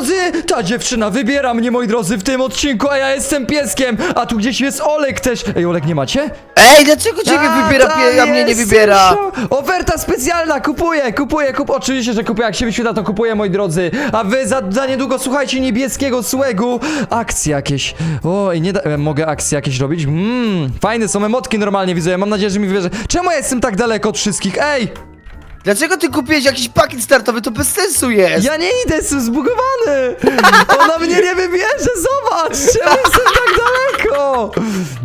drodzy, ta dziewczyna wybiera mnie, moi drodzy, w tym odcinku, a ja jestem pieskiem, a tu gdzieś jest Olek też. Ej, Olek, nie macie? Ej, dlaczego ciebie A, wybiera, tam pie- a mnie nie jest, wybiera? Oferta specjalna, kupuję, kupuję, kup. Oczywiście, że kupuję, jak się wyświetla, to kupuję, moi drodzy. A wy za, za niedługo słuchajcie niebieskiego słegu. Akcje jakieś. Oj, nie da, e, mogę akcje jakieś robić? Mmm, fajne są emotki normalnie, widzę. Mam nadzieję, że mi wybierze. Czemu ja jestem tak daleko od wszystkich? Ej! Dlaczego ty kupiłeś jakiś pakiet startowy? To bez sensu jest! Ja nie idę, jestem zbugowany! Ona mnie nie wybierze, zobacz! Czemu jestem tak daleko?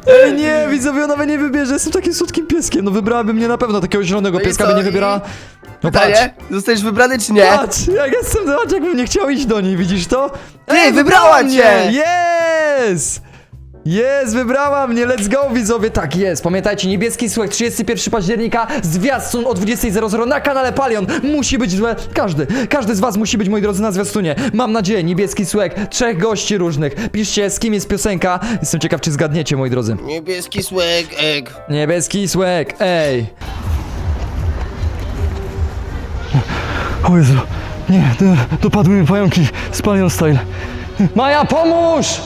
Ej, nie, widzowie, ona mnie nie wybierze, jestem takim słodkim pieskiem. No wybrałaby mnie na pewno, takiego zielonego No i pieska co? by nie wybierała. No patrz, Pytanie? Zostajesz wybrany czy nie? patrz, jak jestem, zobacz, jakbym nie chciał iść do niej, widzisz to? Ty, wybrała cię! Jest! Jest, wybrała mnie, let's go widzowie, tak jest, pamiętajcie, niebieski słuchaj, 31 października, zwiastun o 20.00 na kanale Palion, musi być złe, każdy, każdy z was musi być, moi drodzy, na zwiastunie, mam nadzieję, niebieski słuchek, trzech gości różnych, piszcie z kim jest piosenka, jestem ciekaw, czy zgadniecie, moi drodzy. Niebieski słek, egg. Niebieski słuchek, ej. O Jezu, nie, dopadły mi pająki z Palion Style. Maja, pomóż!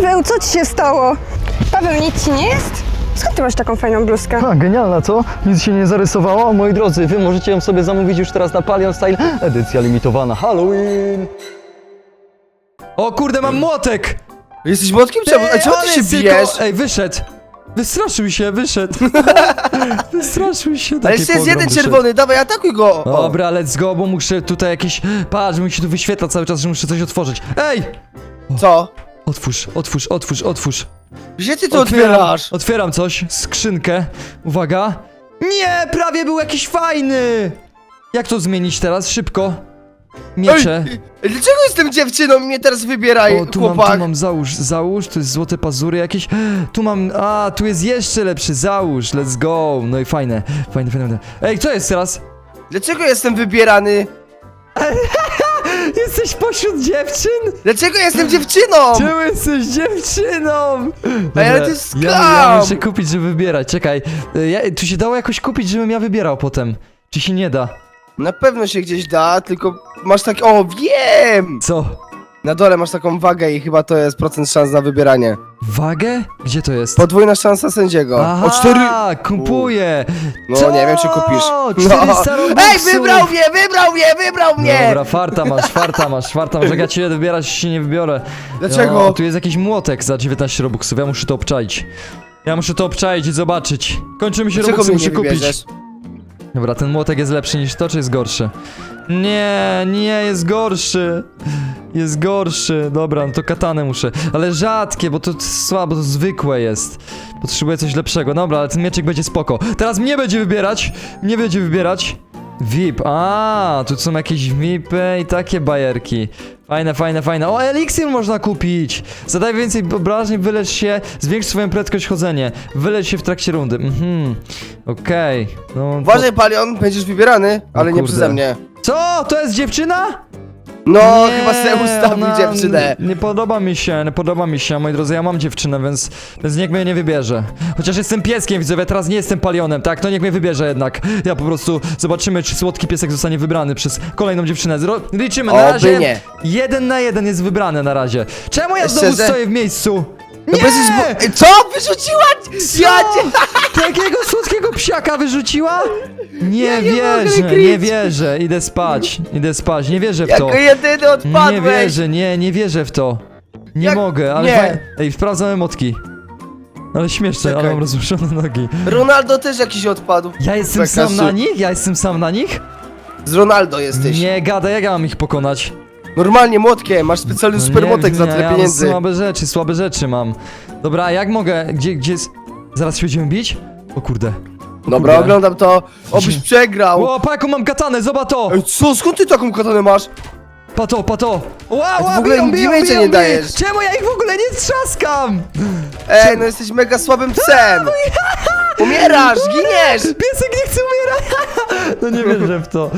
Paweł, co ci się stało? Paweł, nic ci nie jest? Skąd ty masz taką fajną bluzkę? A, genialna, co? Nic się nie zarysowało? Moi drodzy, wy możecie ją sobie zamówić już teraz na Palion Style. Edycja limitowana Halloween. O kurde, mam młotek! Jesteś młotkiem? Czemu? A czemu on ty się jest bijesz? Tylko... Ej, wyszedł. Wystraszył się, wyszedł. Wystraszył się. Ale taki jeszcze jest pogrom jeden wyszedł. czerwony, dawaj, atakuj go! O. Dobra, let's go, bo muszę tutaj jakieś... Patrz, mi się tu wyświetla cały czas, że muszę coś otworzyć. Ej! Co? Otwórz, otwórz, otwórz, otwórz. Gdzie ty to otwierasz? Otwieram coś, skrzynkę. Uwaga. Nie, prawie był jakiś fajny. Jak to zmienić teraz? Szybko. Miecze. Ej, ej, dlaczego jestem dziewczyną mnie teraz wybieraj, O, tu mam, chłopak? tu mam, załóż, załóż, tu jest złote pazury jakieś. Tu mam, a, tu jest jeszcze lepszy, załóż, let's go. No i fajne, fajne, fajne. fajne. Ej, co jest teraz? Dlaczego jestem wybierany? Jesteś pośród dziewczyn? Dlaczego jestem dziewczyną? Czemu jesteś dziewczyną? Ej, ale to jest ja, ja skam! muszę kupić, żeby wybierać. Czekaj, y, ja, tu się dało jakoś kupić, żebym ja wybierał potem. Czy się nie da? Na pewno się gdzieś da, tylko masz tak... O, wiem! Co? Na dole masz taką wagę i chyba to jest procent szans na wybieranie. Wagę? Gdzie to jest? Podwójna szansa sędziego. Aha, O cztery... kupuję! No, Co? nie wiem, czy kupisz. 400 No. robuxów. Ej, wybrał mnie, wybrał mnie, wybrał mnie! Dobra, farta masz, farta masz, farta masz. Jak ja cię wybierać się nie wybiorę. Dlaczego? No, tu jest jakiś młotek za 19 robuxów, ja muszę to obczaić. Ja muszę to obczaić i zobaczyć. Kończymy się Dlaczego robuxy, mnie muszę nie kupić. wybierzesz? Dobra, ten młotek jest lepszy niż to, czy jest gorszy? Nie, nie, jest gorszy. Jest gorszy. Dobra, no to katanę muszę. Ale rzadkie, bo to słabo, to zwykłe jest. Potrzebuję coś lepszego. Dobra, ale ten mieczek będzie spoko. Teraz mnie będzie wybierać. Mnie będzie wybierać. VIP. A, tu są jakieś VIPy i takie bajerki. Fajne, fajne, fajne. O, eliksir można kupić! Zadaj więcej obrażeń, wylecz się, zwiększ swoją prędkość chodzenia. Wylecz się w trakcie rundy. Mhm. Okej. No, to- Uważaj, Palion, będziesz wybierany, ale nie kurde. przeze mnie. Co? To jest dziewczyna? No, Nie, chyba sobie ustawił ona- dziewczynę. Nie podoba mi się, nie podoba mi się, moi drodzy, ja mam dziewczynę, więc, więc niech mnie nie wybierze. Chociaż jestem pieskiem, widzowie, teraz nie jestem palionem, tak? To niech mnie wybierze jednak. Ja po prostu zobaczymy, czy słodki piesek zostanie wybrany przez kolejną dziewczynę. Zro liczymy, na Oby razie nie. jeden na jeden jest wybrany na razie. Czemu ja znowu Szczerze? stoję w miejscu? No Ej, Co? Wyrzuciła? Ja cię... Takiego słodkiego psiaka wyrzuciła? Nie Ja nie mogę wierzę, nie kryć. wierzę. Idę spać, idę spać, nie wierzę w to. Jako jedyny odpadłeś. Nie wierzę, nie, nie wierzę w to. Nie Jak- mogę, ale. nie. faj- Ej, sprawdzam emotki. Ale śmieszne, ale Czekaj. mam rozruszone nogi. Ronaldo też jakiś odpadł. Ja jestem Taka sam na nich? Ja jestem sam na nich? Z Ronaldo jesteś. Nie gada, jak ja mam ich pokonać? Normalnie młotkiem, masz specjalny No supermotek nie, za tyle ja mam pieniędzy. Słabe rzeczy, słabe rzeczy mam. Dobra, a jak mogę? Gdzie, gdzie jest. Zaraz się będziemy bić? O kurde. Dobra, kurde. oglądam to. Obyś Gdzie? przegrał. O, pa, jaką mam katanę, zobacz to! Ej, co? Skąd ty taką katanę masz? Pato, pato! Ty wow, w ogóle biją, biją, damage'a biją, nie biją. dajesz. Czemu ja ich w ogóle nie trzaskam? Ej, no jesteś mega słabym psem. Umierasz, giniesz. Piesek nie chce umierać! No nie wierzę w to.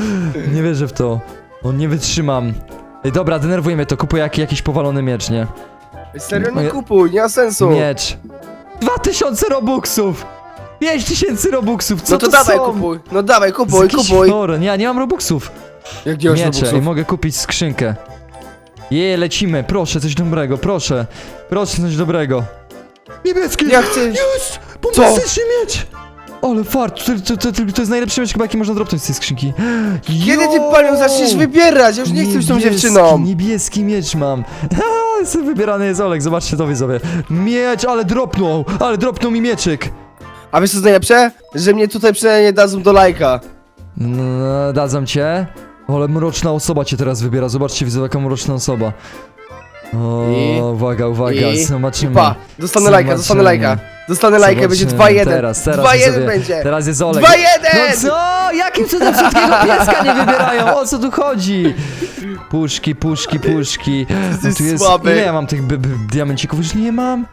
Nie wierzę w to. No nie wytrzymam. Ej, dobra, denerwuje mnie to. Kupuję jak, jakiś powalony miecz, nie? Serio, nie kupuj, nie ma sensu. Miecz. 2000 robuxów! 5000 robuxów, co No to, to dawaj są? kupuj. No dawaj, To jest kupuj, jakiś kupuj. chory. Nie, nie mam robuxów. Jak nie masz Miecze i Robuxów? mogę kupić skrzynkę. Je, lecimy, proszę, coś dobrego, proszę. Proszę, coś dobrego. Niebieski! Ja chcę... Jest! Bombastyczny miecz! Ale fart, to, to, to, to, jest najlepszy miecz chyba jaki można dropnąć z tej skrzynki. Kiedy ty Jo! panią zaczniesz wybierać? Ja już nie chcę być tą Niebieski, dziewczyną. Niebieski miecz mam. Jestem wybierany jest Olek, zobaczcie to widzowie. Miecz, ale dropnął, ale dropnął mi mieczyk. A wiesz co jest najlepsze? Że mnie tutaj przynajmniej dadzą do lajka. No, dadzą cię. Ale mroczna osoba cię teraz wybiera. Zobaczcie, widzę jaka mroczna osoba. O, I- uwaga, uwaga, I, zobaczymy. I pa, dostanę lajka, dostanę Zobaczymy. lajka. Dostanę lajka, będzie Zobaczymy. 2-1. Teraz, teraz 2-1 widzowie, będzie. Teraz jest Olek. 2-1! No co? Jakim cudem słodkiego pieska nie wybierają? O co tu chodzi? Puszki, puszki, puszki. No jesteś tu jest... słaby. Ile ja mam tych b- b- diamencików? Już nie mam.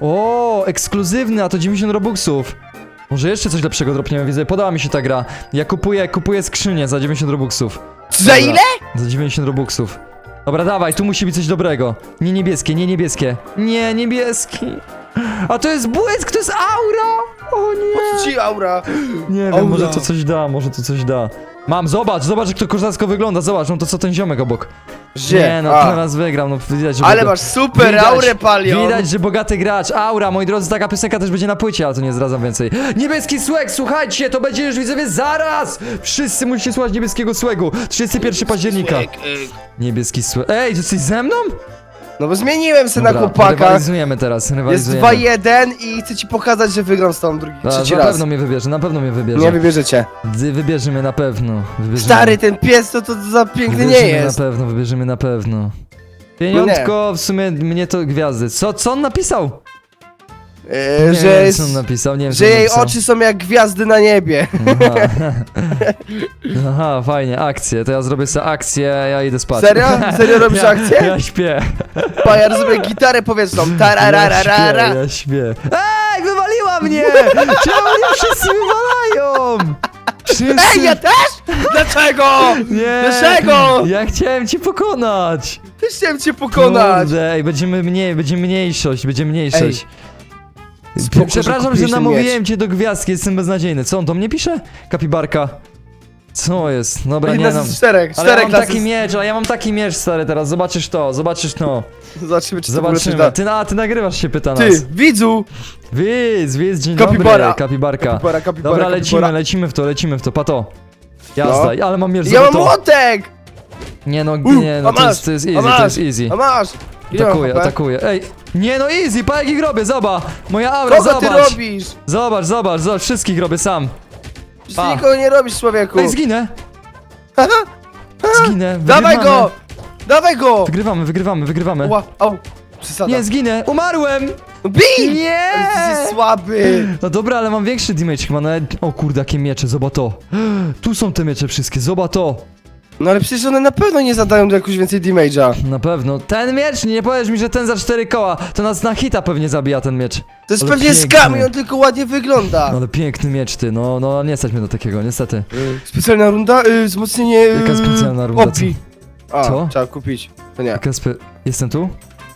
O, ekskluzywny, a to 90 robuxów. Może jeszcze coś lepszego dropniemy, widzę. Podoba mi się ta gra. Ja kupuję, kupuję skrzynię za 90 robuxów. Za Dobra. ile? Za 90 robuxów. Dobra, dawaj, tu musi być coś dobrego. Nie niebieskie, nie niebieskie. Nie niebieski. A to jest błysk, to jest aura! O nie! Co ci aura? Nie wiem, Aura. może to coś da, może to coś da. Mam, zobacz, zobacz jak to kozacko wygląda, zobacz, no to co ten ziomek obok. Gdzie? Nie, no A. teraz wygram, no widać, że Ale boga- masz super aurę, Palion. Widać, że bogaty gracz, aura, moi drodzy, taka piosenka też będzie na płycie, ale to nie zdradzam więcej. Niebieski słeg, słuchajcie, to będzie już widzowie zaraz! Wszyscy musicie słuchać niebieskiego słegu, 31 października. Słek, y, Niebieski słeg, ej, jesteś ze mną? No bo zmieniłem se na Dobra, chłopaka. rywalizujemy teraz, Jest rywalizujemy. 2-1 i chcę ci pokazać, że wygram z tą drugi, A, trzeci na raz. pewno mnie wybierze, na pewno mnie wybierze. Nie wybierzecie. Dy- Wybierze mnie na pewno. Wybierze Stary, ten pies to, to za piękny nie Wybierzemy jest. na pewno, wybierzemy na pewno. Pieniądko, w sumie mnie to gwiazdy. Co, co on napisał? E, Nie że wiem, jest, co on napisał, nie wiem, co że on jej napisał. oczy są jak gwiazdy na niebie. Aha. Aha, fajnie, akcje. To ja zrobię sobie akcję, ja idę spać. Serio? Serio robisz ja, akcję? Ja śpię. Pajar sobie gitarę powietrzną. Ja śpię, Tarararara. ja śpię. Ej, wywaliła mnie! Czemu mnie wszyscy wywalają? Wszyscy... Ej, ja też? Dlaczego? Nie! Dlaczego? Ja chciałem cię pokonać! Też chciałem cię pokonać. Kurde, ej, będziemy mniej, będzie mniejszość, będzie mniejszość. Spoko, że Przepraszam, że, ten namówiłem cię do gwiazdki, jestem beznadziejny. Co on do mnie pisze? Kapibarka. Co jest? Dobra, nie Jedna no. czterech, Ale ja czterech mam klasy. taki miecz, ale ja mam taki miecz stary teraz, zobaczysz to, zobaczysz to. Zobaczymy, czy to w ogóle Zobaczymy. da. Ty, a, ty nagrywasz się, pyta nas. Ty, widzu! Wiz, wiz, dzień Kapibara. dobry, kapibarka. Kapibara, kapibara, Dobra, kapibara. lecimy, lecimy w to, lecimy w to, pato. Jazda, No. ale mam miecz, Ja mam to. młotek! Nie no, U, nie no, a to masz, jest, to jest a easy, to masz, jest easy. A masz! Ile mam Atakuję, HP? atakuję. Ej, nie no easy, pa jak ich robię, zobacz. Moja aura, Kogo ty zobacz. robisz? Zobacz, zobacz, zobacz, wszystkich robię sam. Przecież Pa. ty nikogo nie robisz, człowieku. Ej, zginę. Zginę, Dawaj go! Dawaj go! Wygrywamy, wygrywamy, wygrywamy. Ła, au, przesada. Nie, zginę, umarłem! Bij! Nie! Ale ty jesteś słaby! No dobra, ale mam większy damage chyba, no, O kurde, jakie miecze, zobacz to. Tu są te miecze wszystkie, zobacz to. No ale przecież one na pewno nie zadają jakoś więcej damage'a. Na pewno. Ten miecz, nie powiesz mi, że ten za cztery koła, to nas na hita pewnie zabija ten miecz. To jest Ale pewnie piękny. skam i on tylko ładnie wygląda. No ale piękny miecz ty, no, no nie stać mnie do takiego, niestety. Specjalna runda, y, wzmocnienie... Jaka y, specjalna runda, Opcji. A, Co? trzeba kupić. To nie. Kasper, jestem tu?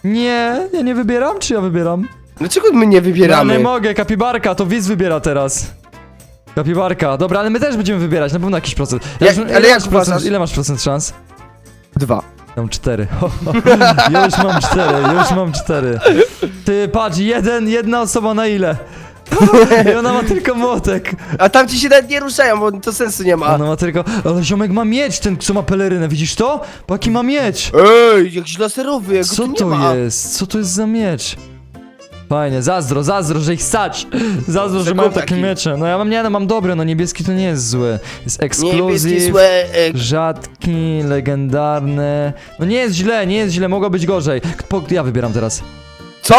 Nie, ja nie wybieram, czy ja wybieram? Dlaczego my nie Ja wybieramy? nie mogę, kapibarka, to widz wybiera teraz. Kapibarka, dobra, ale my też będziemy wybierać, na pewno jakiś procent. Jak- Już- ale ile jak masz procent, uważasz? ile masz procent szans? Dwa. Ja mam cztery. już mam cztery, już mam cztery. Ty, patrz, jeden, jedna osoba na ile? I ona ma tylko młotek. A tam ci się nawet nie ruszają, bo to sensu nie ma. Ona ma tylko... Ale ziomek ma miecz, ten co ma pelerynę, widzisz to? Po jaki ma miecz? Ej, jakiś laserowy, jak Co tu nie to ma. jest? Co to jest za miecz? Fajnie, zazdro, zazdro, że ich stać. Zazdro, że mają kup takie taki. miecze. No ja mam, nie no, mam dobre, no niebieski to nie jest zły. Jest Niebieski ekskluzyw, słek. rzadki, legendarny. No nie jest źle, nie jest źle, mogło być gorzej. Po, ja wybieram teraz. Co?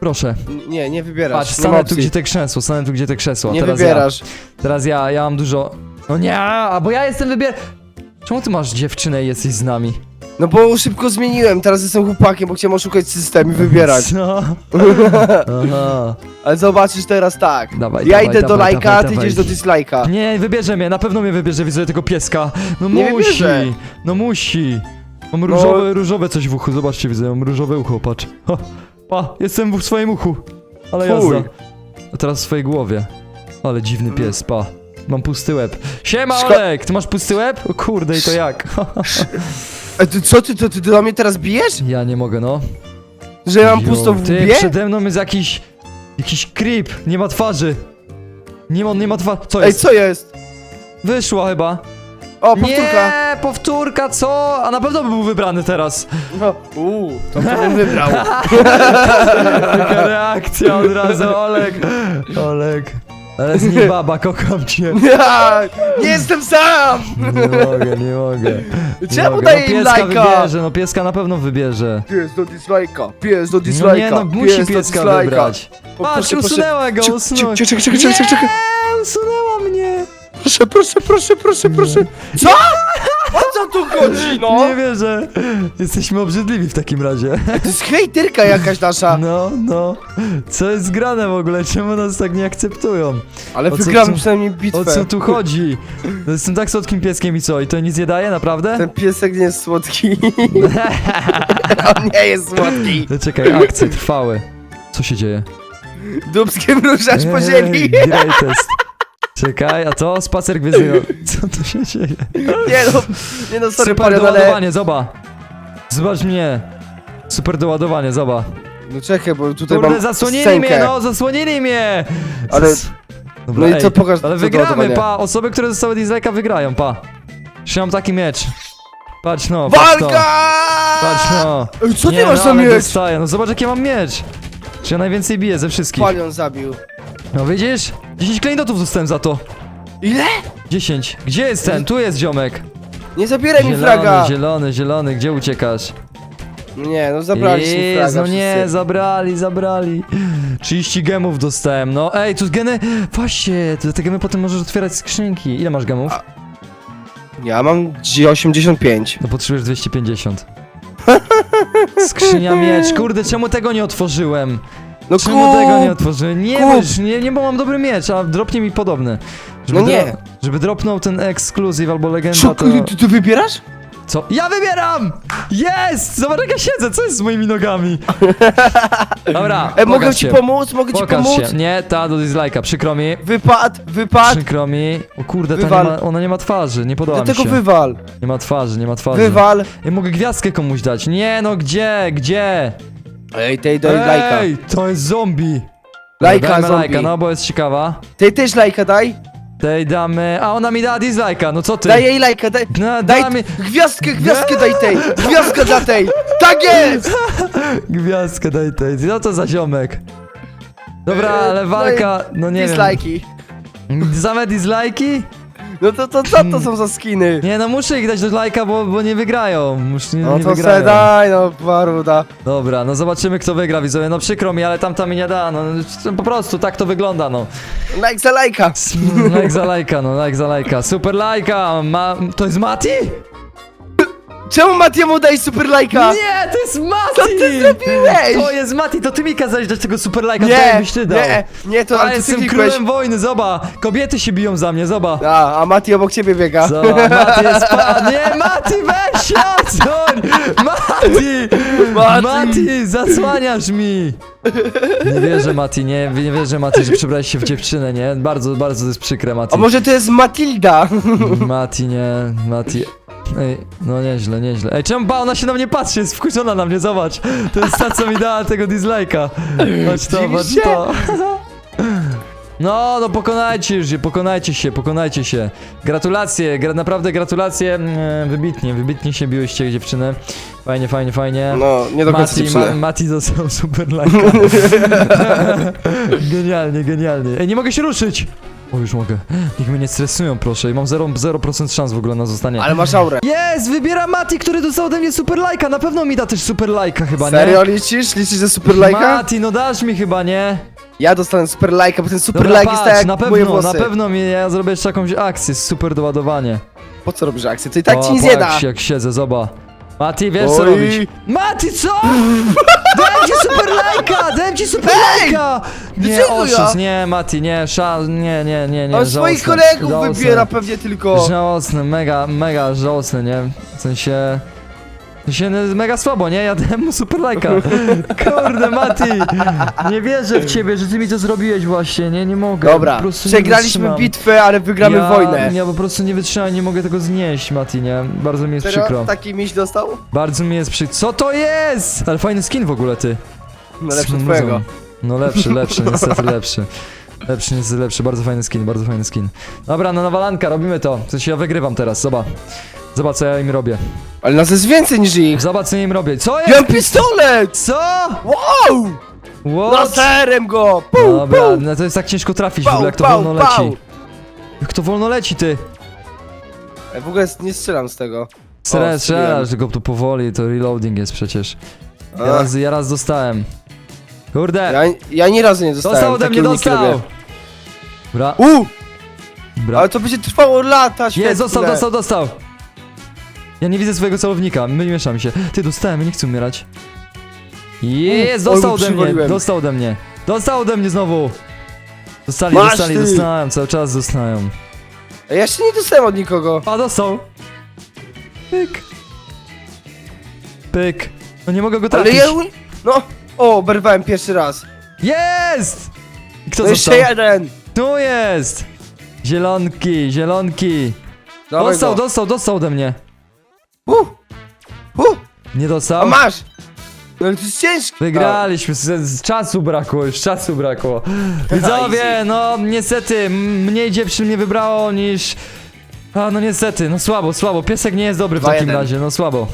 Proszę. N- Nie, nie wybierasz. Patrz, nie ma stanę tu, opcji. gdzie te krzesło, stanę tu, gdzie te krzesło. Nie teraz wybierasz. Ja, teraz ja, ja mam dużo... No nie, a bo ja jestem wybier... Czemu ty masz dziewczynę i jesteś z nami? No bo szybko zmieniłem, teraz jestem chłopakiem, bo chciałem oszukać system i wybierać. Co? Aha. Ale zobaczysz teraz tak. Dawaj, ja dawaj, idę do dawaj, lajka, dawaj, ty dawaj. idziesz do dislajka. Nie, wybierze mnie, na pewno mnie wybierze, widzę tego pieska. No Nie musi, wybierze. no musi. Mam No. różowe, różowe coś w uchu, zobaczcie, widzę, mam różowe ucho, patrz. Ha, pa, jestem w swoim uchu. Ale Fuj. jazda. A teraz w swojej głowie. Ale dziwny pies, pa. Mam pusty łeb. Siema Szko- Olek, ty masz pusty łeb? O kurde, i to jak? E, ty, co ty, to ty do mnie teraz bijesz? ja nie mogę, no. Że ja mam pusto w Ty, łbie? przede mną jest jakiś... Jakiś creep, nie ma twarzy. Nie ma, nie ma twarzy. Co Ej, jest? co jest? Wyszła chyba. O, powtórka. Nie, powtórka, co? A na pewno by był wybrany teraz. No, uuu, to to bym wybrał. Taka reakcja od razu, Olek. Olek. Ale z niej baba, kocham cię. Ja, nie jestem sam! Nie mogę, nie mogę. Nie Czemu mogę. daje no, im pieska lajka? wybierze, no pieska na pewno wybierze. Pies do dislike'a, pies do No dislike'a, nie, no musi do pieska dislike'a. wybrać. O, Patrz, proszę, proszę. usunęła go, usunęła. czek- Czekaj, czekaj, czekaj, czekaj, czekaj. Nie, usunęła mnie. Proszę, proszę, proszę, proszę, proszę. Co? O co tu chodzi, no? Nie wierzę. Jesteśmy obrzydliwi w takim razie. To jest hejterka jakaś nasza. No, no. Co jest grane w ogóle? Czemu nas tak nie akceptują? Ale O co wygramy tu- przynajmniej O bitwę. co tu chodzi? No, Jestem tak słodkim pieskiem i co? I to nic nie daje, naprawdę? Ten piesek nie jest słodki. On nie jest słodki. No, Czekaj, akcje trwałe. Co się dzieje? Dubskiem ruszasz po ziemi. Ej, Greatest. Czekaj, a to spacer gwiezdny. Co tu się dzieje? Nie no, nie no, sorry Super ale... doładowanie, zoba. Zobacz mnie. Super doładowanie, zoba. No czekaj, bo tutaj Kurde, mam zasłonili scenkę. mnie, no, zasłonili mnie! Ale- Dobra, no i ej, co, pokaż, Ale wygramy, doładowanie. pa! Osoby, które dostały dislike'a wygrają, pa! Jeszcze mam taki miecz. Patrz no, patrz to. Walka! Patrz no. Ej, co ty Nie, masz no, za ale miecz? dostaję. No zobacz jaki ja mam miecz. Czy ja najwięcej biję ze wszystkich. Panion zabił. No widzisz? 10 klejnotów dostałem za to. Ile? 10. Gdzie jest ten? Tu jest ziomek. Nie zabieraj mi Zielony, fraga. zielony, zielony, gdzie uciekasz? Nie, no zabrali mi Jeez, fraga no nie, wszyscy. zabrali, zabrali. 30 gemów dostałem, no ej, tu geny, właśnie, to te gemy potem możesz otwierać skrzynki. Ile masz gemów? A- Ja mam G85. No potrzebujesz 250. Skrzynia miecz, kurde, czemu tego nie otworzyłem? No Czemu tego nie kup! otworzyłem? Nie, kup. bo już nie, nie, bo mam dobry miecz, a dropnie mi podobny. Żeby No nie. dro- żeby dropnął ten ekskluzyw albo legenda, Szuk, to... ty, ty wybierasz? Co? Ja wybieram! Jest! Zobacz jak ja siedzę, co jest z moimi nogami? Dobra, E, mogę pokaż ci się. pomóc? Mogę ci Pokaż pomóc? się. Nie, ta do dislike'a, przykro mi. Wypad, wypad. Przykro mi. O kurde, ta nie ma, ona nie ma twarzy, nie podoba mi Dlatego się. wywal. Nie ma twarzy, nie ma twarzy. Wywal. Ja mogę gwiazdkę komuś dać. Nie no, gdzie, gdzie? Ej, tej daj lajka. Ej, to jest zombie. Lajka, Dajmy zombie. lajka, no bo jest ciekawa. Tej też lajka daj. Tej damy... A ona mi dała dislike'a, no co ty? Daj jej lajka, daj. No, Daj dała mi... gwiazdkę, gwiazdkę daj tej. Gwiazdkę dla tej. Tak jest! Gwiazdkę daj tej. No to za ziomek. Dobra, ale walka... No nie Dislajki. wiem. Same dislike'i? No to, to co to są za skiny? Nie no, muszę ich dać do lajka, bo, bo nie wygrają. Muszę, nie, No nie to se wygrają. daj, no paruda. Dobra, no zobaczymy kto wygra, widzowie. No przykro mi, ale tamta mi nie da. No po prostu tak to wygląda, no. Like za lajka. Like za lajka, no like za lajka. Super lajka! Ma... To jest Mati? Czemu Matiemu daj super lajka? Nie, to jest Mati! Co ty zrobiłeś? To jest Mati, to ty mi kazałeś dać tego super lajka, to Nie, jakbyś ty dał. nie, nie, to A ale ty jestem klikłeś. królem wojny, zoba! Kobiety się biją za mnie, zoba! A, a Mati obok ciebie biega. Zoba, Mati jest pa... Nie, Mati, weź się odsuń! Mati! Mati! Mati, zasłaniasz mi! Nie wierzę, Mati, nie, nie wierzę, Mati, że przebrałeś się w dziewczynę, nie? Bardzo, bardzo to jest przykre, Mati. A może to jest Matilda? Mati, nie, Mati. Ej, no nieźle, nieźle. Ej, czemu ba, ona się na mnie patrzy, jest wkurzona na mnie, zobacz. To jest ta, co mi dała tego dislike'a. Chodź to, chodź to. No, no pokonajcie już pokonajcie się, pokonajcie się. Gratulacje, gra, naprawdę gratulacje. Mm, Wybitnie, wybitnie się biłyście dziewczyny. Fajnie, fajnie, fajnie. No, nie do końca Mati, ma, Mati dostał super lajka. genialnie, genialnie. Ej, nie mogę się ruszyć! O, już mogę. Niech mnie nie stresują, proszę. I mam 0%, 0% szans w ogóle na zostanie. Ale masz aurę. Jest! Wybieram Mati, który dostał ode mnie super lajka. Na pewno mi da też super lajka chyba, nie? Serio liczysz? Liczysz ze super lajka? Mati, no dasz mi chyba, nie? Ja dostanę super lajka, bo ten super Dobra, lajk jest tak jak na moje pewno, włosy. na pewno mi, ja zrobię jeszcze jakąś akcję, super doładowanie. Po co robisz akcję? To i tak O, ci nic nie da. jak siedzę, zoba. Mati, wiesz co Oj. robić? Mati, co? Dałem ci super lajka! Dałem ci super lajka! Nie, Dlaczego ja? oszust, nie, Mati, nie, szans, nie, nie, nie, nie, On swoich żałosne, kolegów żałosne. wybiera pewnie tylko. Żałosne, mega, mega żałosne, nie? W sensie... Się mega słabo, nie? Ja dałem mu super lajka. Kurde, Mati! Nie wierzę w ciebie, że ty mi to zrobiłeś właśnie, nie? Nie mogę. Dobra, po prostu nie przegraliśmy wytrzymam. bitwę, ale wygramy ja, wojnę. Ja po prostu nie wytrzymam, nie mogę tego znieść, Mati, nie? Bardzo mi jest Serio? przykro. Taki miś dostał? Bardzo mi jest przykro. Co to jest? Ale fajny skin w ogóle, ty. No lepszy od twojego. No lepszy, lepszy, niestety lepszy. Lepszy, niestety lepszy, bardzo fajny skin, bardzo fajny skin. Dobra, no nawalanka, robimy to. W sensie ja wygrywam teraz, zobacz. Zobacz co ja im robię. Ale nas jest więcej niż ich. Zobacz co ja im robię. Co Ja jest? mam pistolet! Co? Wow! What? Laserem go! Pum, Dobra, pum. no to jest tak ciężko trafić w Pał, ogóle, jak to pał, wolno pał. leci. Jak to wolno leci, ty. Ej, W ogóle nie strzelam z tego. Stres, strzeliłem. strzelasz, tylko tu powoli, to reloading jest przecież. Ja raz, ja raz dostałem. Kurde, Ja, ja razu nie dostałem. dostał ode takie mnie, uniki dostał! robię. Bra, U! bra. Ale to będzie trwało lata, świetne. Jest, dostał, dostał, dostał! Ja nie widzę swojego celownika, my mieszamy się. Ty, dostałem, nie chcę umierać. Jest, Oj, dostał ode mnie, przywaliłem. dostał ode mnie. Dostał ode mnie znowu! Dostali, Masz dostali, ty! dostałem, cały czas dostają. Ej, Ja jeszcze nie dostałem od nikogo. A, dostał! Pyk. Pyk. No nie mogę go Ale trafić. ja... No! O, oberwałem pierwszy raz. Jest! I Kto No jeszcze został? jeden. Tu jest! Zielonki, zielonki. Dawaj dostał, go. dostał, dostał ode mnie. U! U! Nie A dostał? masz! No ale to jest ciężkie. Wygraliśmy, z, z czasu brakło, już czasu brakło. Widzowie, no niestety, mniej dziewczyn mnie wybrało niż... A no niestety, no słabo, słabo, piesek nie jest dobry w Dwa takim jeden. razie, no słabo.